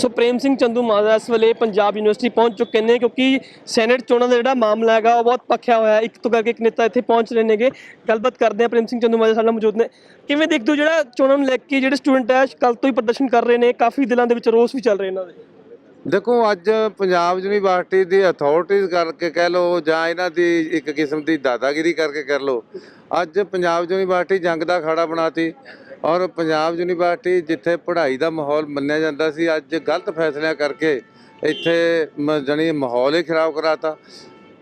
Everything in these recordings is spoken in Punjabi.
ਸੋ ਪ੍ਰੇਮ ਸਿੰਘ ਚੰਦੂ ਮਾਜਰਾ ਇਸ ਵੇਲੇ ਪੰਜਾਬ ਯੂਨੀਵਰਸਿਟੀ ਪਹੁੰਚ ਚੁੱਕੇ ਨੇ ਕਿਉਂਕਿ ਸੈਨੇਟ ਚੋਣਾਂ ਦਾ ਜਿਹੜਾ ਮਾਮਲਾ ਹੈਗਾ, ਉਹ ਬਹੁਤ ਪੱਖਿਆ ਹੋਇਆ ਹੈ। ਇੱਕ ਤੋਂ ਕਰਕੇ ਇੱਕ ਨੇਤਾ ਇੱਥੇ ਪਹੁੰਚ ਰਹੇ ਨੇਗੇ। ਗੱਲਬਾਤ ਕਰਦੇ ਆ ਪ੍ਰੇਮ ਸਿੰਘ ਚੰਦੂ ਮਾਜਰਾ ਸਾਡੇ ਨਾਲ ਮੌਜੂਦ ਨੇ। ਕਿਵੇਂ ਦੇਖਦੇ ਹੋ ਜਿਹੜਾ ਚੋਣਾਂ ਨੂੰ ਲੈ ਕੇ ਜਿਹੜੇ ਸਟੂਡੈਂਟ ਹੈ ਕੱਲ ਤੋਂ ਹੀ ਪ੍ਰਦਰਸ਼ਨ ਕਰ ਰਹੇ ਨੇ, ਕਾਫੀ ਦਿਲਾਂ ਦੇ ਵਿੱਚ ਰੋਸ ਵੀ ਚੱਲ ਰਹੇ ਇਹਨਾਂ ਦੇ। ਦੇਖੋ, ਅੱਜ ਪੰਜਾਬ ਯੂਨੀਵਰਸਿਟੀ ਦੀ ਅਥਾਰਟੀਜ਼ ਕਰਕੇ ਕਹਿ ਲਓ ਜਾਂ ਇਹਨਾਂ ਦੀ ਇੱਕ ਕਿਸਮ ਦੀ ਦਾਦਾਗਿਰੀ ਕਰਕੇ ਕਰ ਲਓ, ਅੱਜ ਪੰਜਾਬ ਯੂਨੀਵਰਸਿਟੀ ਜੰਗ ਦਾ ਖਾੜਾ ਬਣਾਤੀ। ਔਰ ਪੰਜਾਬ ਯੂਨੀਵਰਸਿਟੀ ਜਿੱਥੇ ਪੜ੍ਹਾਈ ਦਾ ਮਾਹੌਲ ਮੰਨਿਆ ਜਾਂਦਾ ਸੀ ਅੱਜ ਗਲਤ ਫੈਸਲਿਆਂ ਕਰਕੇ ਇੱਥੇ ਮ- ਜਾਣੀ ਮਾਹੌਲ ਹੀ ਖਰਾਬ ਕਰਾਤਾ।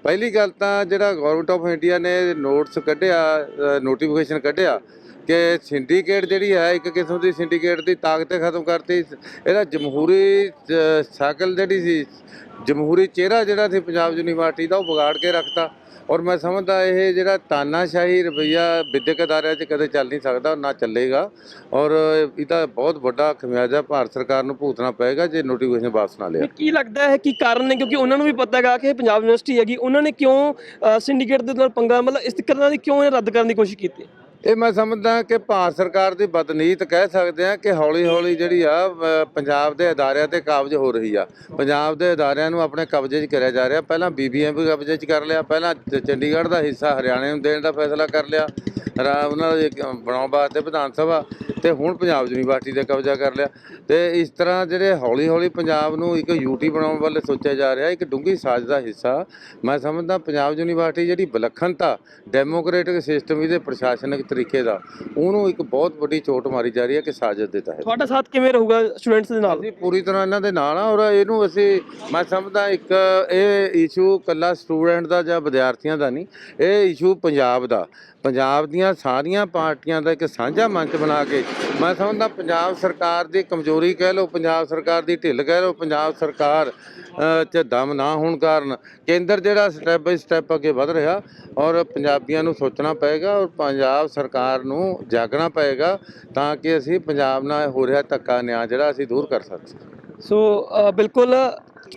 ਪਹਿਲੀ ਗੱਲ ਤਾਂ ਜਿਹੜਾ ਗਵਰਨਮੈਂਟ ਆਫ ਇੰਡੀਆ ਨੇ ਨੋਟਸ ਕੱਢਿਆ ਨੋਟੀਫਿਕੇਸ਼ਨ ਕੱਢਿਆ ਕਿ ਸਿੰਡੀਕੇਟ ਜਿਹੜੀ ਹੈ ਇੱਕ ਕਿਸਮ ਦੀ ਸਿੰਡੀਕੇਟ ਦੀ ਤਾਕਤ ਖਤਮ ਕਰਤੀ। ਇਹਦਾ ਜਮਹੂਰੀ ਅ, ਸ਼ਕਲ ਜਿਹੜੀ ਸੀ ਜਮਹੂਰੀ ਚਿਹਰਾ ਜਿਹੜਾ ਸੀ ਪੰਜਾਬ ਯੂਨੀਵਰਸਿਟੀ ਦਾ ਉਹ ਵਿਗਾੜ ਕੇ ਰੱਖਤਾ। ਔਰ ਮੈਂ ਸਮਝਦਾ ਇਹ ਜਿਹੜਾ ਤਾਨਾਸ਼ਾਹੀ ਰਵਈਆ ਵਿਦਿਅਕ ਅਦਾਰਿਆਂ 'ਚ ਕਦੇ ਚੱਲ ਨਹੀਂ ਸਕਦਾ ਨਾ ਚੱਲੇਗਾ। ਔਰ ਇਹਦਾ ਬਹੁਤ ਵੱਡਾ ਖਮਿਆਜ਼ਾ ਭਾਰਤ ਸਰਕਾਰ ਨੂੰ ਭੁਗਤਣਾ ਪਏਗਾ ਜੇ ਨੋਟੀਫਿਕੇਸ਼ਨ ਵਾਪਸ ਨਾ ਲਿਆ। ਕੀ ਲੱਗਦਾ ਹੈ ਕਿ ਕਾਰਨ ਨੇ? ਕਿਉਂਕਿ ਉਹਨਾਂ ਨੂੰ ਵੀ ਪਤਾ ਹੈਗਾ ਕਿ ਇਹ ਪੰਜਾਬ ਯੂਨੀਵਰਸਿਟੀ ਹੈਗੀ, ਉਹਨਾਂ ਨੇ ਕਿਉਂ ਸਿੰਡੀਕੇਟ ਦੇ ਨਾਲ ਪੰਗਾ, ਮਤਲਬ ਇਸ ਤਰ੍ਹਾਂ ਦੀ ਕਿਉਂ ਇਹ ਰੱਦ ਕਰਨ ਦੀ ਕੋਸ਼ਿਸ਼ ਕੀਤੀ? ਇਹ ਮੈਂ ਸਮਝਦਾ ਕਿ ਭਾਰਤ ਸਰਕਾਰ ਦੀ ਬਦਨੀਤ ਕਹਿ ਸਕਦੇ ਆ ਕਿ ਹੌਲੀ ਹੌਲੀ ਜਿਹੜੀ ਆ ਪੰਜਾਬ ਦੇ ਅਦਾਰਿਆਂ ਤੇ ਕਾਬਜ ਹੋ ਰਹੀ ਆ। ਪੰਜਾਬ ਦੇ ਅਦਾਰਿਆਂ ਨੂੰ ਆਪਣੇ ਕਬਜ਼ੇ 'ਚ ਕਰਿਆ ਜਾ ਰਿਹਾ। ਪਹਿਲਾਂ ਬੀਬੀਐਮ ਵੀ ਕਬਜ਼ੇ 'ਚ ਕਰ ਲਿਆ। ਪਹਿਲਾਂ ਚ- ਚੰਡੀਗੜ੍ਹ ਦਾ ਹਿੱਸਾ ਹਰਿਆਣੇ ਨੂੰ ਦੇਣ ਦਾ ਫੈਸਲਾ ਕਰ ਲਿਆ। ਰਾ- ਉਹਨਾਂ ਦੇ ਇੱਕ ਬਣਾਉਣ ਵਾਸਤੇ ਵਿਧਾਨ ਸਭਾ। ਤੇ ਹੁਣ ਪੰਜਾਬ ਯੂਨੀਵਰਸਿਟੀ ਤੇ ਕਬਜ਼ਾ ਕਰ ਲਿਆ। ਤੇ ਇਸ ਤਰ੍ਹਾਂ ਜਿਹੜੇ ਹੌਲੀ ਹੌਲੀ ਪੰਜਾਬ ਨੂੰ ਇੱਕ ਯੂਟੀ ਬਣਾਉਣ ਵੱਲ ਸੋਚਿਆ ਜਾ ਰਿਹਾ ਇੱਕ ਡੂੰਘੀ ਸਾਜ਼ ਦਾ ਹਿੱਸਾ। ਮੈਂ ਸਮਝਦਾ ਪੰਜਾਬ ਯੂਨੀਵਰਸਿਟੀ ਜਿਹੜੀ ਵਿਲੱਖਣਤਾ ਡੈਮੋਕ੍ਰੈਟਿਕ ਸਿਸਟਮ ਇਹਦੇ ਪ੍ਰਸ਼ਾਸਨਿਕ ਤਰੀਕੇ ਦਾ ਉਹਨੂੰ ਇੱਕ ਬਹੁਤ ਵੱਡੀ ਚੋਟ ਮਾਰੀ ਜਾ ਰਹੀ ਹੈ ਕਿ ਸਾਜ਼ਿਸ਼ ਦੇ ਤਹਿਤ। ਤੁਹਾਡਾ ਸਾਥ ਕਿਵੇਂ ਰਹੂਗਾ ਸਟੂਡੈਂਟਸ ਦੇ ਨਾਲ? ਅਸੀਂ ਪੂਰੀ ਤਰ੍ਹਾਂ ਇਹਨਾਂ ਦੇ ਨਾਲ ਆ ਔਰ ਇਹਨੂੰ ਅਸੀਂ ਮੈਂ ਸਮਝਦਾ ਇੱਕ ਇਹ ਇਸ਼ੂ ਕੱਲਾ ਸਟੂਡੈਂਟ ਦਾ ਜਾਂ ਵਿਦਿਆਰਥੀਆਂ ਦਾ ਨਹੀਂ ਇਹ ਇਸ਼ੂ ਪੰਜਾਬ ਦਾ। ਪੰਜਾਬ ਦੀਆਂ ਸਾਰੀਆਂ ਪਾਰਟੀਆਂ ਦਾ ਇੱਕ ਸਾਂਝਾ ਮੰਚ ਬਣਾ ਕੇ ਮੈਂ ਸਮਝਦਾ ਪੰਜਾਬ ਸਰਕਾਰ ਦੀ ਕਮਜ਼ੋਰੀ ਕਹਿ ਲਓ, ਪੰਜਾਬ ਸਰਕਾਰ ਦੀ ਢਿੱਲ ਕਹਿ ਲਓ, ਪੰਜਾਬ ਸਰਕਾਰ 'ਚ ਦਮ ਨਾ ਹੋਣ ਕਾਰਨ ਕੇਂਦਰ ਜਿਹੜਾ ਸਟੈਪ ਬਾਈ ਸਟੈਪ ਅੱਗੇ ਵਧ ਰਿਹਾ ਔਰ ਪੰਜਾਬੀਆਂ ਨੂੰ ਸੋਚਣਾ ਪਏਗਾ ਔਰ ਪੰਜਾਬ ਸਰਕਾਰ ਨੂੰ ਜਾਗਣਾ ਪਏਗਾ ਤਾਂ ਕਿ ਅਸੀਂ ਪੰਜਾਬ ਨਾਲ ਹੋ ਰਿਹਾ ਧੱਕਾ ਨਿਆਂ ਜਿਹੜਾ ਅਸੀਂ ਦੂਰ ਕਰ ਸਕੀਏ ਸੋ ਬਿਲਕੁਲ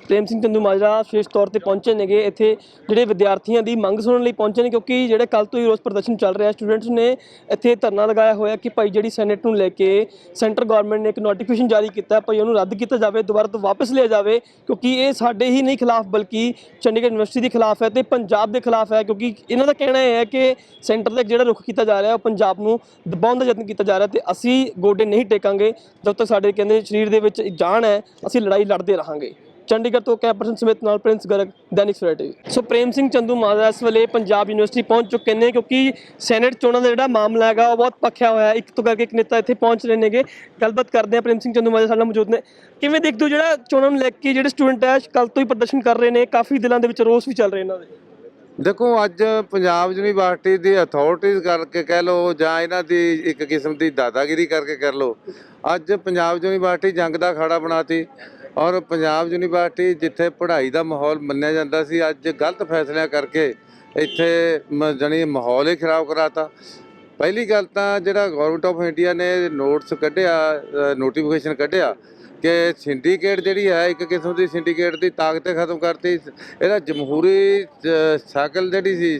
ਪ੍ਰੇਮ ਸਿੰਘ ਚੰਦੂ ਮਾਜਰਾ ਵਿਸ਼ੇਸ਼ ਤੌਰ ਤੇ ਪਹੁੰਚੇ ਨੇਗੇ। ਇੱਥੇ ਜਿਹੜੇ ਵਿਦਿਆਰਥੀਆਂ ਦੀ ਮੰਗ ਸੁਣਨ ਲਈ ਪਹੁੰਚੇ ਨੇ ਕਿਉਂਕਿ ਜਿਹੜੇ ਕੱਲ ਤੋਂ ਹੀ ਰੋਸ ਪ੍ਰਦਰਸ਼ਨ ਚੱਲ ਰਿਹਾ ਸਟੂਡੈਂਟਸ ਨੇ ਇੱਥੇ ਧਰਨਾ ਲਗਾਇਆ ਹੋਇਆ ਕਿ ਭਾਈ ਜਿਹੜੀ ਸੈਨੇਟ ਨੂੰ ਲੈ ਕੇ ਸੈਂਟਰ ਗਵਰਨਮੈਂਟ ਨੇ ਇੱਕ ਨੋਟੀਫਿਕੇਸ਼ਨ ਜਾਰੀ ਕੀਤਾ ਭਾਈ ਉਹਨੂੰ ਰੱਦ ਕੀਤਾ ਜਾਵੇ, ਦੁਬਾਰਾ ਤੋਂ ਵਾਪਸ ਲਿਆ ਜਾਵੇ, ਕਿਉਂਕਿ ਇਹ ਸਾਡੇ ਹੀ ਨਹੀਂ ਖਿਲਾਫ, ਬਲਕਿ ਚੰਡੀਗੜ੍ਹ ਯੂਨੀਵਰਸਿਟੀ ਦੇ ਖਿਲਾਫ ਹੈ ਤੇ ਪੰਜਾਬ ਦੇ ਖਿਲਾਫ ਹੈ, ਕਿਉਂਕਿ ਇਹਨਾਂ ਦਾ ਕਹਿਣਾ ਇਹ ਹੈ ਕਿ ਸੈਂਟਰ ਦਾ ਜਿਹੜਾ ਰੁਖ ਕੀਤਾ ਜਾ ਰਿਹਾ ਉਹ ਪੰਜਾਬ ਨੂੰ ਦਬਾਉਣ ਦਾ ਯਤਨ ਕੀਤਾ ਜਾ ਰਿਹਾ ਤੇ ਅਸੀਂ ਗੋਡੇ ਨਹੀਂ ਟੇਕਾਂਗੇ, ਜਦ ਤੱਕ ਸਾਡੇ ਕਹਿੰਦੇ ਸਰੀਰ ਦੇ ਵਿੱਚ ਜਾਨ ਹੈ, ਅਸੀਂ ਲੜਾਈ ਲੜਦੇ ਰਹਾਂਗੇ। ਚੰਡੀਗੜ੍ਹ ਤੋਂ ਕੈਪਰਸ਼ਨ ਸਮੇਤ ਨਾਲ Prince Garg, Dainik Savera TV. So Prem Singh Chandumajra ਇਸ ਵੇਲੇ ਪੰਜਾਬ ਯੂਨੀਵਰਸਿਟੀ ਪਹੁੰਚ ਚੁੱਕੇ ਨੇ ਕਿਉਂਕਿ ਸੈਨੇਟ ਚੋਣਾਂ ਦਾ ਜਿਹੜਾ ਮਾਮਲਾ ਹੈਗਾ, ਉਹ ਬਹੁਤ ਪੱਖਿਆ ਹੋਇਆ ਇੱਕ ਤੋਂ ਕਰਕੇ ਇੱਕ ਨੇਤਾ ਇੱਥੇ ਪਹੁੰਚ ਰਹੇ ਨੇਗੇ। ਗੱਲਬਾਤ ਕਰਦੇ ਆ ਪ੍ਰੇਮ ਸਿੰਘ ਚੰਦੂ ਮਾਜਰਾ ਸਾਡੇ ਨਾਲ ਮੌਜੂਦ ਨੇ। ਕਿਵੇਂ ਦੇਖਦੇ ਹੋ ਜਿਹੜਾ ਚੋਣਾਂ ਨੂੰ ਲੈ ਕੇ ਜਿਹੜੇ ਸਟੂਡੈਂਟ ਹੈ ਕੱਲ ਤੋਂ ਹੀ ਪ੍ਰਦਰਸ਼ਨ ਕਰ ਰਹੇ ਨੇ। ਕਾਫੀ ਦਿਲਾਂ ਦੇ ਵਿੱਚ ਰੋਸ ਵੀ ਚੱਲ ਰਹੇ ਇਹਨਾਂ ਦੇ। ਦੇਖੋ, ਅੱਜ ਪੰਜਾਬ ਯੂਨੀਵਰਸਿਟੀ ਦੀ ਅਥਾਰਟੀਜ਼ ਕਰਕੇ ਕਹਿ ਲਓ ਜਾਂ ਇਹਨਾਂ ਦੀ ਇੱਕ ਕਿਸਮ ਦੀ ਦਾਦਾਗਿਰੀ ਕਰਕੇ ਕਰ ਲਓ, ਅੱਜ ਪੰਜਾਬ ਯੂਨੀਵਰਸਿਟੀ ਜੰਗ ਦਾ ਖਾੜਾ ਬਣਾਤੀ। ਔਰ ਪੰਜਾਬ ਯੂਨੀਵਰਸਿਟੀ ਜਿੱਥੇ ਪੜ੍ਹਾਈ ਦਾ ਮਾਹੌਲ ਮੰਨਿਆ ਜਾਂਦਾ ਸੀ, ਅੱਜ ਗਲਤ ਫੈਸਲਿਆਂ ਕਰਕੇ ਇੱਥੇ ਮ- ਜਾਣੀ ਮਾਹੌਲ ਹੀ ਖਰਾਬ ਕਰਾਤਾ। ਪਹਿਲੀ ਗੱਲ ਤਾਂ ਜਿਹੜਾ ਗਵਰਨਮੈਂਟ ਆਫ ਇੰਡੀਆ ਨੇ ਨੋਟਸ ਕੱਢਿਆ ਨੋਟੀਫਿਕੇਸ਼ਨ ਕੱਢਿਆ ਕਿ ਸਿੰਡੀਕੇਟ ਜਿਹੜੀ ਹੈ, ਇੱਕ ਕਿਸਮ ਦੀ ਸਿੰਡੀਕੇਟ ਦੀ ਤਾਕਤ ਖਤਮ ਕਰਤੀ। ਇਹਦਾ ਜਮਹੂਰੀ ਸ਼ਕਲ ਜਿਹੜੀ ਸੀ,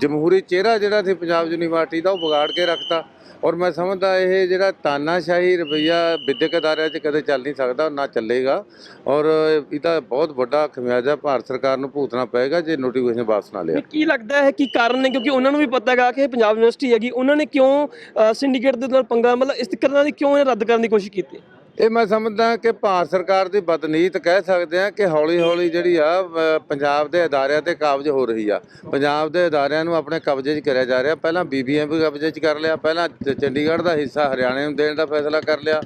ਜਮਹੂਰੀ ਚਿਹਰਾ ਜਿਹੜਾ ਸੀ ਪੰਜਾਬ ਯੂਨੀਵਰਸਿਟੀ ਦਾ ਉਹ ਵਿਗਾੜ ਕੇ ਰੱਖਤਾ। ਔਰ ਮੈਂ ਸਮਝਦਾ ਇਹ ਜਿਹੜਾ ਤਾਨਾਸ਼ਾਹੀ ਰਵਈਆ ਵਿਦਿਅਕ ਅਦਾਰਿਆਂ 'ਚ ਕਦੇ ਚੱਲ ਨਹੀਂ ਸਕਦਾ ਨਾ ਚੱਲੇਗਾ। ਔਰ ਇਹਦਾ ਬਹੁਤ ਵੱਡਾ ਖਮਿਆਜ਼ਾ ਭਾਰਤ ਸਰਕਾਰ ਨੂੰ ਭੁਗਤਣਾ ਪਏਗਾ ਜੇ ਨੋਟੀਫਿਕੇਸ਼ਨ ਵਾਪਸ ਨਾ ਲਿਆ। ਕੀ ਲੱਗਦਾ ਹੈ ਕਿ ਕਾਰਨ ਨੇ? ਕਿਉਂਕਿ ਉਹਨਾਂ ਨੂੰ ਵੀ ਪਤਾ ਹੈਗਾ ਕਿ ਇਹ ਪੰਜਾਬ ਯੂਨੀਵਰਸਿਟੀ ਹੈਗੀ, ਉਹਨਾਂ ਨੇ ਕਿਉਂ ਸਿੰਡੀਕੇਟ ਦੇ ਨਾਲ ਪੰਗਾ, ਮਤਲਬ ਇਸ ਤਰ੍ਹਾਂ ਦੀ ਕਿਉਂ ਇਹ ਰੱਦ ਕਰਨ ਦੀ ਕੋਸ਼ਿਸ਼ ਕੀਤੀ? ਇਹ ਮੈਂ ਸਮਝਦਾ ਕਿ ਭਾਰਤ ਸਰਕਾਰ ਦੀ ਬਦਨੀਤ ਕਹਿ ਸਕਦੇ ਆ ਕਿ ਹੌਲੀ ਹੌਲੀ ਜਿਹੜੀ ਆ ਪੰਜਾਬ ਦੇ ਅਦਾਰਿਆਂ ਤੇ ਕਾਬਜ ਹੋ ਰਹੀ ਆ। ਪੰਜਾਬ ਦੇ ਅਦਾਰਿਆਂ ਨੂੰ ਆਪਣੇ ਕਬਜ਼ੇ 'ਚ ਕਰਿਆ ਜਾ ਰਿਹਾ। ਪਹਿਲਾਂ ਬੀਬੀਐਮ ਵੀ ਕਬਜ਼ੇ 'ਚ ਕਰ ਲਿਆ। ਪਹਿਲਾਂ ਚ- ਚੰਡੀਗੜ੍ਹ ਦਾ ਹਿੱਸਾ ਹਰਿਆਣੇ ਨੂੰ ਦੇਣ ਦਾ ਫੈਸਲਾ ਕਰ ਲਿਆ।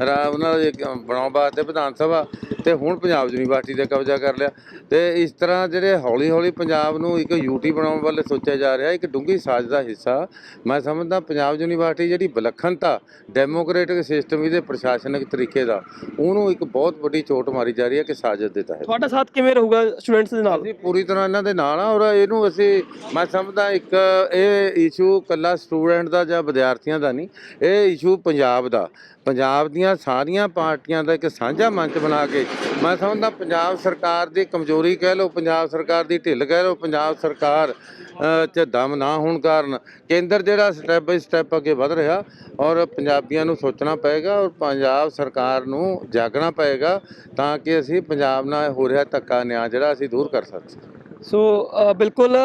ਉਹਨਾਂ ਦੇ ਬਣਾਉਣ ਵਾਸਤੇ ਵਿਧਾਨ ਸਭਾ ਤੇ ਹੁਣ ਪੰਜਾਬ ਯੂਨੀਵਰਸਿਟੀ ਤੇ ਕਬਜ਼ਾ ਕਰ ਲਿਆ। ਤੇ ਇਸ ਤਰ੍ਹਾਂ ਜਿਹੜੇ ਹੌਲੀ ਹੌਲੀ ਪੰਜਾਬ ਨੂੰ ਇੱਕ ਯੂਟੀ ਬਣਾਉਣ ਵੱਲ ਸੋਚਿਆ ਜਾ ਰਿਹਾ ਇੱਕ ਡੂੰਘੀ ਸਾਜ਼ ਦਾ ਹਿੱਸਾ ਮੈਂ ਸਮਝਦਾ ਪੰਜਾਬ ਯੂਨੀਵਰਸਿਟੀ ਜਿਹੜੀ ਵਿਲੱਖਣਤਾ ਡੈਮੋਕ੍ਰੈਟਿਕ ਸਿਸਟਮ ਇਹਦੇ ਪ੍ਰਸ਼ਾਸਨਿਕ ਤਰੀਕੇ ਦਾ ਉਹਨੂੰ ਇੱਕ ਬਹੁਤ ਵੱਡੀ ਚੋਟ ਮਾਰੀ ਜਾ ਰਹੀ ਹੈ ਕਿ ਸਾਜ਼ਿਸ਼ ਦੇ ਤਹਿਤ। ਤੁਹਾਡਾ ਸਾਥ ਕਿਵੇਂ ਰਹੂਗਾ ਸਟੂਡੈਂਟਸ ਦੇ ਨਾਲ? ਅਸੀਂ ਪੂਰੀ ਤਰ੍ਹਾਂ ਇਹਨਾਂ ਦੇ ਨਾਲ ਆ ਔਰ ਇਹਨੂੰ ਅਸੀਂ ਮੈਂ ਸਮਝਦਾ ਇੱਕ ਇਹ ਇਸ਼ੂ ਕੱਲਾ ਸਟੂਡੈਂਟ ਦਾ ਜਾਂ ਵਿਦਿਆਰਥੀਆਂ ਦਾ ਨਹੀਂ ਇਹ ਇਸ਼ੂ ਪੰਜਾਬ ਦਾ। ਪੰਜਾਬ ਦੀਆਂ ਸਾਰੀਆਂ ਪਾਰਟੀਆਂ ਦਾ ਇੱਕ ਸਾਂਝਾ ਮੰਚ ਬਣਾ ਕੇ ਮੈਂ ਸਮਝਦਾ ਪੰਜਾਬ ਸਰਕਾਰ ਦੀ ਕਮਜ਼ੋਰੀ ਕਹਿ ਲਓ, ਪੰਜਾਬ ਸਰਕਾਰ ਦੀ ਢਿੱਲ ਕਹਿ ਲਓ, ਪੰਜਾਬ ਸਰਕਾਰ 'ਚ ਦਮ ਨਾ ਹੋਣ ਕਾਰਨ ਕੇਂਦਰ ਜਿਹੜਾ ਸਟੈਪ ਬਾਈ ਸਟੈਪ ਅੱਗੇ ਵਧ ਰਿਹਾ ਔਰ ਪੰਜਾਬੀਆਂ ਨੂੰ ਸੋਚਣਾ ਪਏਗਾ ਔਰ ਪੰਜਾਬ ਸਰਕਾਰ ਨੂੰ ਜਾਗਣਾ ਪਏਗਾ ਤਾਂ ਕਿ ਅਸੀਂ ਪੰਜਾਬ ਨਾਲ ਹੋ ਰਿਹਾ ਧੱਕਾ ਨਿਆਂ ਜਿਹੜਾ ਅਸੀਂ ਦੂਰ ਕਰ ਸਕੀਏ। ਸੋ ਬਿਲਕੁਲ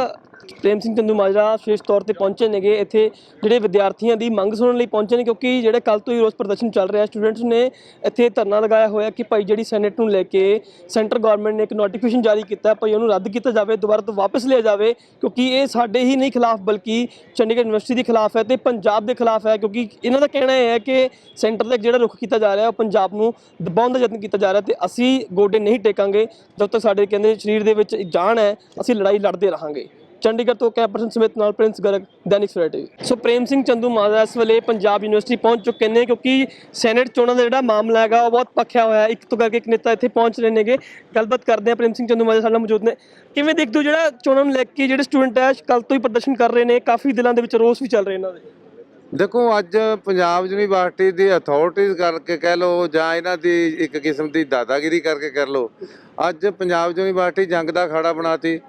ਪ੍ਰੇਮ ਸਿੰਘ ਚੰਦੂ ਮਾਜਰਾ ਵਿਸ਼ੇਸ਼ ਤੌਰ ਤੇ ਪਹੁੰਚੇ ਨੇਗੇ। ਇੱਥੇ ਜਿਹੜੇ ਵਿਦਿਆਰਥੀਆਂ ਦੀ ਮੰਗ ਸੁਣਨ ਲਈ ਪਹੁੰਚੇ ਨੇ ਕਿਉਂਕਿ ਜਿਹੜੇ ਕੱਲ ਤੋਂ ਹੀ ਰੋਸ ਪ੍ਰਦਰਸ਼ਨ ਚੱਲ ਰਿਹਾ, ਸਟੂਡੈਂਟਸ ਨੇ ਇੱਥੇ ਧਰਨਾ ਲਗਾਇਆ ਹੋਇਆ ਕਿ ਭਾਈ ਜਿਹੜੀ ਸੈਨੇਟ ਨੂੰ ਲੈ ਕੇ ਸੈਂਟਰ ਗਵਰਨਮੈਂਟ ਨੇ ਇੱਕ ਨੋਟੀਫਿਕੇਸ਼ਨ ਜਾਰੀ ਕੀਤਾ, ਭਾਈ ਉਹਨੂੰ ਰੱਦ ਕੀਤਾ ਜਾਵੇ, ਦੁਬਾਰਾ ਤੋਂ ਵਾਪਸ ਲਿਆ ਜਾਵੇ, ਕਿਉਂਕਿ ਇਹ ਸਾਡੇ ਹੀ ਨਹੀਂ ਖਿਲਾਫ, ਬਲਕਿ ਚੰਡੀਗੜ੍ਹ ਯੂਨੀਵਰਸਿਟੀ ਦੇ ਖਿਲਾਫ ਹੈ ਤੇ ਪੰਜਾਬ ਦੇ ਖਿਲਾਫ ਹੈ, ਕਿਉਂਕਿ ਇਹਨਾਂ ਦਾ ਕਹਿਣਾ ਇਹ ਹੈ ਕਿ ਸੈਂਟਰ ਦਾ ਜਿਹੜਾ ਰੁਖ ਕੀਤਾ ਜਾ ਰਿਹਾ, ਉਹ ਪੰਜਾਬ ਨੂੰ ਦਬਾਉਣ ਦਾ ਯਤਨ ਕੀਤਾ ਜਾ ਰਿਹਾ ਤੇ ਅਸੀਂ ਗੋਡੇ ਨਹੀਂ ਟੇਕਾਂਗੇ, ਜਦ ਤੱਕ ਸਾਡੇ ਕਹਿੰਦੇ ਸਰੀਰ ਦੇ ਵਿੱਚ ਜਾਨ ਹੈ, ਅਸੀਂ ਲੜਾਈ ਲੜਦੇ ਰਹਾਂਗੇ। ਚੰਡੀਗੜ੍ਹ ਤੋਂ ਕੈਂਪ ਸਮੇਤ ਨਾਲ Prince Garg, Dainik Savera TV. So Prem Singh Chandumajra ਇਸ ਵੇਲੇ ਪੰਜਾਬ ਯੂਨੀਵਰਸਿਟੀ ਪਹੁੰਚ ਚੁੱਕੇ ਨੇ ਕਿਉਂਕਿ ਸੈਨੇਟ ਚੋਣਾਂ ਦਾ ਜਿਹੜਾ ਮਾਮਲਾ ਹੈਗਾ, ਉਹ ਬਹੁਤ ਪੱਖਿਆ ਹੋਇਆ ਇੱਕ ਤੋਂ ਕਰਕੇ ਇੱਕ ਨੇਤਾ ਇੱਥੇ ਪਹੁੰਚ ਰਹੇ ਨੇਗੇ। ਗੱਲਬਾਤ ਕਰਦੇ ਆ ਪ੍ਰੇਮ ਸਿੰਘ ਚੰਦੂ ਮਾਜਰਾ ਸਾਡੇ ਨਾਲ ਮੌਜੂਦ ਨੇ। ਕਿਵੇਂ ਦੇਖਦੇ ਹੋ ਜਿਹੜਾ ਚੋਣਾਂ ਨੂੰ ਲੈ ਕੇ ਜਿਹੜੇ ਸਟੂਡੈਂਟ ਹੈ ਕੱਲ ਤੋਂ ਹੀ ਪ੍ਰਦਰਸ਼ਨ ਕਰ ਰਹੇ ਨੇ, ਕਾਫੀ ਦਿਲਾਂ ਦੇ ਵਿੱਚ ਰੋਸ ਵੀ ਚੱਲ ਰਹੇ ਇਹਨਾਂ ਦੇ? ਦੇਖੋ, ਅੱਜ ਪੰਜਾਬ ਯੂਨੀਵਰਸਿਟੀ ਦੀ ਅਥਾਰਟੀਜ਼ ਕਰਕੇ ਕਹਿ ਲਓ ਜਾਂ ਇਹਨਾਂ ਦੀ ਇੱਕ ਕਿਸਮ ਦੀ ਦਾਦਾਗਿਰੀ ਕਰਕੇ ਕਰ ਲਓ, ਅੱਜ ਪੰਜਾਬ ਯੂਨੀਵਰਸਿਟੀ ਜੰਗ ਦਾ ਖਾੜਾ ਬਣਾਤੀ।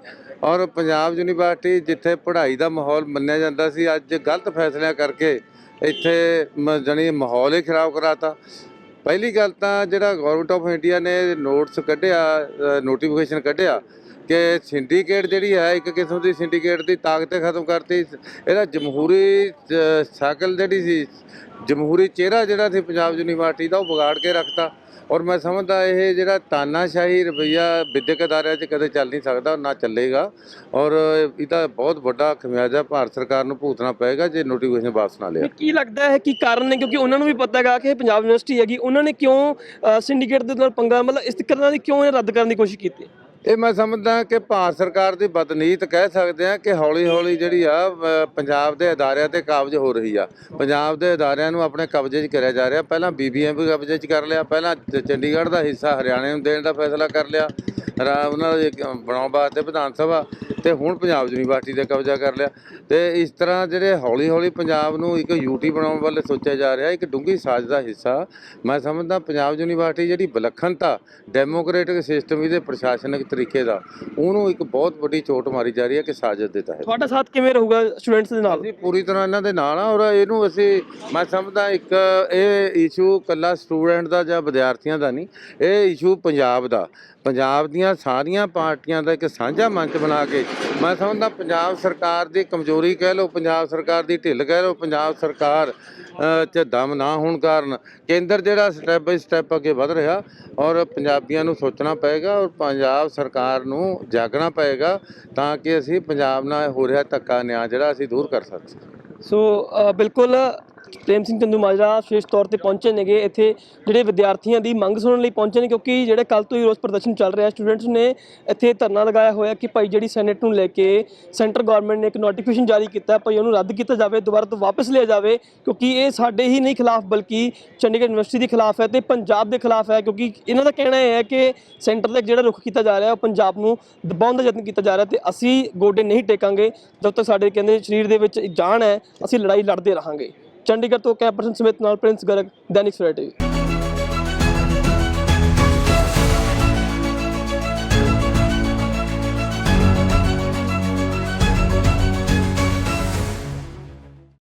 ਔਰ ਪੰਜਾਬ ਯੂਨੀਵਰਸਿਟੀ ਜਿੱਥੇ ਪੜ੍ਹਾਈ ਦਾ ਮਾਹੌਲ ਮੰਨਿਆ ਜਾਂਦਾ ਸੀ ਅੱਜ ਗਲਤ ਫੈਸਲਿਆਂ ਕਰਕੇ ਇੱਥੇ ਮ- ਜਾਣੀ ਮਾਹੌਲ ਹੀ ਖਰਾਬ ਕਰਾਤਾ। ਪਹਿਲੀ ਗੱਲ ਤਾਂ ਜਿਹੜਾ ਗਵਰਨਮੈਂਟ ਆਫ ਇੰਡੀਆ ਨੇ ਨੋਟਸ ਕੱਢਿਆ ਨੋਟੀਫਿਕੇਸ਼ਨ ਕੱਢਿਆ ਕਿ ਸਿੰਡੀਕੇਟ ਜਿਹੜੀ ਹੈ ਇੱਕ ਕਿਸਮ ਦੀ ਸਿੰਡੀਕੇਟ ਦੀ ਤਾਕਤ ਖਤਮ ਕਰਤੀ। ਇਹਦਾ ਜਮਹੂਰੀ ਅ, ਸ਼ਕਲ ਜਿਹੜੀ ਸੀ ਜਮਹੂਰੀ ਚਿਹਰਾ ਜਿਹੜਾ ਸੀ ਪੰਜਾਬ ਯੂਨੀਵਰਸਿਟੀ ਦਾ ਉਹ ਵਿਗਾੜ ਕੇ ਰੱਖਤਾ। ਔਰ ਮੈਂ ਸਮਝਦਾ ਇਹ ਜਿਹੜਾ ਤਾਨਾਸ਼ਾਹੀ ਰਵਈਆ ਵਿਦਿਅਕ ਅਦਾਰਿਆਂ 'ਚ ਕਦੇ ਚੱਲ ਨਹੀਂ ਸਕਦਾ, ਨਾ ਚੱਲੇਗਾ। ਔਰ ਇਹਦਾ ਬਹੁਤ ਵੱਡਾ ਖਮਿਆਜਾ ਭਾਰਤ ਸਰਕਾਰ ਨੂੰ ਭੁਗਤਣਾ ਪਏਗਾ ਜੇ ਨੋਟੀਫਿਕੇਸ਼ਨ ਵਾਪਸ ਨਾ ਲਿਆ। ਕੀ ਲੱਗਦਾ ਹੈ ਕੀ ਕਾਰਨ ਨੇ? ਕਿਉਂਕਿ ਉਹਨਾਂ ਨੂੰ ਵੀ ਪਤਾ ਹੈਗਾ ਕਿ ਪੰਜਾਬ ਯੂਨੀਵਰਸਿਟੀ ਹੈਗੀ, ਉਹਨਾਂ ਨੇ ਕਿਉਂ ਸਿੰਡੀਕੇਟ ਦੇ ਨਾਲ ਪੰਗਾ, ਮਤਲਬ ਇਸ ਤਰ੍ਹਾਂ ਦੀ ਕਿਉਂ ਇਹ ਰੱਦ ਕਰਨ ਦੀ ਕੋਸ਼ਿਸ਼ ਕੀਤੀ? ਇਹ ਮੈਂ ਸਮਝਦਾ ਕਿ ਭਾਰਤ ਸਰਕਾਰ ਦੀ ਬਦਨੀਤ ਕਹਿ ਸਕਦੇ ਆ ਕਿ ਹੌਲੀ ਹੌਲੀ ਜਿਹੜੀ ਆ ਅ, ਪੰਜਾਬ ਦੇ ਅਦਾਰਿਆਂ ਤੇ ਕਾਬਜ ਹੋ ਰਹੀ ਆ। ਪੰਜਾਬ ਦੇ ਅਦਾਰਿਆਂ ਨੂੰ ਆਪਣੇ ਕਬਜ਼ੇ 'ਚ ਕਰਿਆ ਜਾ ਰਿਹਾ। ਪਹਿਲਾਂ ਬੀਬੀਐਮ ਵੀ ਕਬਜ਼ੇ 'ਚ ਕਰ ਲਿਆ। ਪਹਿਲਾਂ ਚ- ਚੰਡੀਗੜ੍ਹ ਦਾ ਹਿੱਸਾ ਹਰਿਆਣੇ ਨੂੰ ਦੇਣ ਦਾ ਫੈਸਲਾ ਕਰ ਲਿਆ। ਰਾ- ਉਹਨਾਂ ਦੇ ਇੱਕ ਬਣਾਉਣ ਵਾਸਤੇ ਵਿਧਾਨ ਸਭਾ। ਤੇ ਹੁਣ ਪੰਜਾਬ ਯੂਨੀਵਰਸਿਟੀ ਤੇ ਕਬਜ਼ਾ ਕਰ ਲਿਆ। ਤੇ ਇਸ ਤਰ੍ਹਾਂ ਜਿਹੜੇ ਹੌਲੀ ਹੌਲੀ ਪੰਜਾਬ ਨੂੰ ਇੱਕ ਯੂਟੀ ਬਣਾਉਣ ਵੱਲ ਸੋਚਿਆ ਜਾ ਰਿਹਾ ਇੱਕ ਡੂੰਘੀ ਸਾਜ਼ ਦਾ ਹਿੱਸਾ। ਮੈਂ ਸਮਝਦਾ ਪੰਜਾਬ ਯੂਨੀਵਰਸਿਟੀ ਜਿਹੜੀ ਵਿਲੱਖਣਤਾ ਡੈਮੋਕ੍ਰੈਟਿਕ ਸਿਸਟਮ ਇਹਦੇ ਪ੍ਰਸ਼ਾਸਨਿਕ ਤਰੀਕੇ ਦਾ ਉਹਨੂੰ ਇੱਕ ਬਹੁਤ ਵੱਡੀ ਚੋਟ ਮਾਰੀ ਜਾ ਰਹੀ ਹੈ ਕਿ ਸਾਜ਼ਿਸ਼ ਦੇ ਤਹਿਤ। ਤੁਹਾਡਾ ਸਾਥ ਕਿਵੇਂ ਰਹੂਗਾ ਸਟੂਡੈਂਟਸ ਦੇ ਨਾਲ? ਅਸੀਂ ਪੂਰੀ ਤਰ੍ਹਾਂ ਇਹਨਾਂ ਦੇ ਨਾਲ ਆ ਔਰ ਇਹਨੂੰ ਅਸੀਂ ਮੈਂ ਸਮਝਦਾ ਇੱਕ ਇਹ ਇਸ਼ੂ ਕੱਲਾ ਸਟੂਡੈਂਟ ਦਾ ਜਾਂ ਵਿਦਿਆਰਥੀਆਂ ਦਾ ਨਹੀਂ ਇਹ ਇਸ਼ੂ ਪੰਜਾਬ ਦਾ। ਪੰਜਾਬ ਦੀਆਂ ਸਾਰੀਆਂ ਪਾਰਟੀਆਂ ਦਾ ਇੱਕ ਸਾਂਝਾ ਮੰਚ ਬਣਾ ਕੇ ਮੈਂ ਸਮਝਦਾ ਪੰਜਾਬ ਸਰਕਾਰ ਦੀ ਕਮਜ਼ੋਰੀ ਕਹਿ ਲਓ, ਪੰਜਾਬ ਸਰਕਾਰ ਦੀ ਢਿੱਲ ਕਹਿ ਲਓ, ਪੰਜਾਬ ਸਰਕਾਰ 'ਚ ਦਮ ਨਾ ਹੋਣ ਕਾਰਨ ਕੇਂਦਰ ਜਿਹੜਾ ਸਟੈਪ ਬਾਈ ਸਟੈਪ ਅੱਗੇ ਵਧ ਰਿਹਾ ਔਰ ਪੰਜਾਬੀਆਂ ਨੂੰ ਸੋਚਣਾ ਪਏਗਾ ਔਰ ਪੰਜਾਬ ਸਰਕਾਰ ਨੂੰ ਜਾਗਣਾ ਪਏਗਾ ਤਾਂ ਕਿ ਅਸੀਂ ਪੰਜਾਬ ਨਾਲ ਹੋ ਰਿਹਾ ਧੱਕਾ ਨਿਆਂ ਜਿਹੜਾ ਅਸੀਂ ਦੂਰ ਕਰ ਸਕੀਏ। ਸੋ ਬਿਲਕੁਲ ਪ੍ਰੇਮ ਸਿੰਘ ਚੰਦੂ ਮਾਜਰਾ ਵਿਸ਼ੇਸ਼ ਤੌਰ ਤੇ ਪਹੁੰਚੇ ਨੇਗੇ। ਇੱਥੇ ਜਿਹੜੇ ਵਿਦਿਆਰਥੀਆਂ ਦੀ ਮੰਗ ਸੁਣਨ ਲਈ ਪਹੁੰਚੇ ਨੇ ਕਿਉਂਕਿ ਜਿਹੜੇ ਕੱਲ ਤੋਂ ਹੀ ਰੋਸ ਪ੍ਰਦਰਸ਼ਨ ਚੱਲ ਰਿਹਾ, ਸਟੂਡੈਂਟਸ ਨੇ ਇੱਥੇ ਧਰਨਾ ਲਗਾਇਆ ਹੋਇਆ ਕਿ ਭਾਈ ਜਿਹੜੀ ਸੈਨੇਟ ਨੂੰ ਲੈ ਕੇ ਸੈਂਟਰ ਗਵਰਨਮੈਂਟ ਨੇ ਇੱਕ ਨੋਟੀਫਿਕੇਸ਼ਨ ਜਾਰੀ ਕੀਤਾ ਭਾਈ ਉਹਨੂੰ ਰੱਦ ਕੀਤਾ ਜਾਵੇ, ਦੁਬਾਰਾ ਤੋਂ ਵਾਪਸ ਲਿਆ ਜਾਵੇ, ਕਿਉਂਕਿ ਇਹ ਸਾਡੇ ਹੀ ਨਹੀਂ ਖਿਲਾਫ, ਬਲਕਿ ਚੰਡੀਗੜ੍ਹ ਯੂਨੀਵਰਸਿਟੀ ਦੇ ਖਿਲਾਫ ਹੈ ਤੇ ਪੰਜਾਬ ਦੇ ਖਿਲਾਫ ਹੈ, ਕਿਉਂਕਿ ਇਹਨਾਂ ਦਾ ਕਹਿਣਾ ਇਹ ਹੈ ਕਿ ਸੈਂਟਰ ਦਾ ਜਿਹੜਾ ਰੁਖ ਕੀਤਾ ਜਾ ਰਿਹਾ, ਉਹ ਪੰਜਾਬ ਨੂੰ ਦਬਾਉਣ ਦਾ ਯਤਨ ਕੀਤਾ ਜਾ ਰਿਹਾ ਤੇ ਅਸੀਂ ਗੋਡੇ ਨਹੀਂ ਟੇਕਾਂਗੇ, ਜਦ ਤੱਕ ਸਾਡੇ ਕਹਿੰਦੇ ਸਰੀਰ ਦੇ ਵਿੱਚ ਜਾਨ ਹੈ, ਅਸੀਂ ਲੜਾਈ ਲੜਦੇ ਰਹਾਂਗੇ। ਚੰਡੀਗੜ੍ਹ ਤੋਂ ਕੈਂਪ ਪਰਸਨ ਸਮੇਤ ਨਾਲ ਪ੍ਰਿੰਸ ਗਰਗ ਦੈਨਿਕ ਸਵੇਰਾ ਟੀਵੀ।